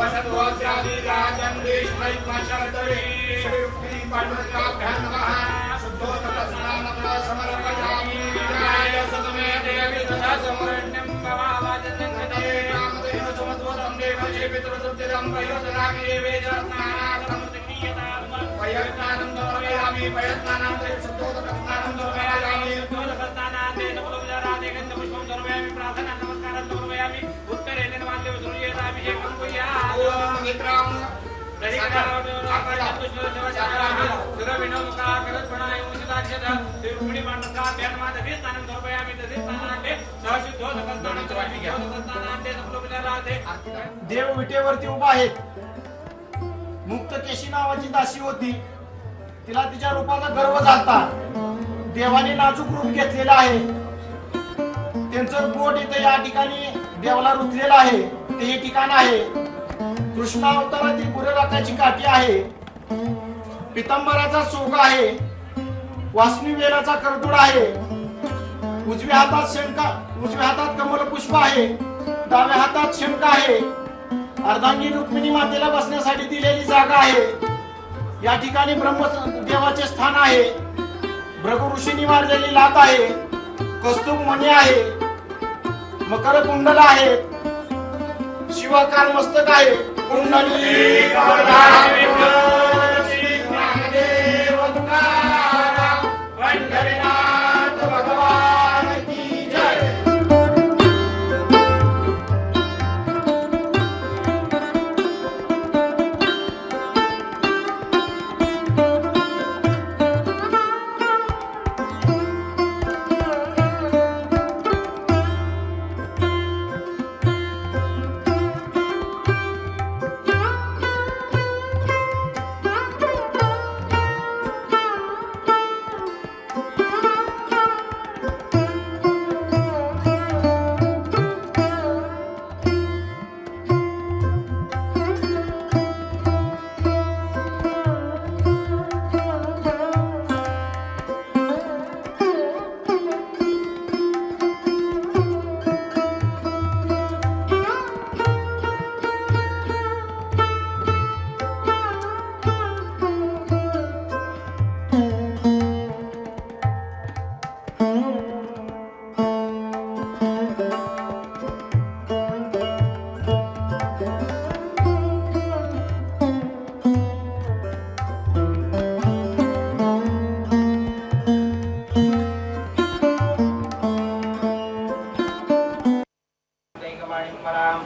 गोत्रादि राजन् देशमैत्मशरतरे श्रीयुक्ति पाण्डुरङ्गाभ्यां समर्पयामि वीराय सतमे देवी तथा समरण्यं भवावाचनङ्गते रामदेव समद्वतं देवजे पितृतृप्तिरं प्रयोजनामि वेदस्नानार्थं तिमीयताम् पयस्नानं समर्पयामि देव विटेवरती उभा आहे. मुक्त केशी नावाची दासी होती. तिला तिच्या रूपाचा गर्व झालता. देवाने नाजूक रूप घेतलेलं आहे. त्यांचं बोट इथं या ठिकाणी देवाला रुजलेलं आहे. ते हे ठिकाण आहे. कृष्णा अवतारातील गुरुराताची काठी आहे. पितांबराचा सोग आहे. वासनी वेलाचा करदूड आहे. उजव्या हातात शंका उजव्या हातात कमल पुष्प आहे. डाव्या हातात शंका आहे. अर्धांगी रुक्मिणी मातेला बसण्यासाठी दिलेली जागा आहे. या ठिकाणी ब्रह्म देवाचे स्थान आहे. भृगु ऋषींनी मारलेली लात आहे. कस्तुभ मणी आहे. मकर कुंडल आहेत. शिवाकार मस्तक आहे. कुंडली Mm-hmm.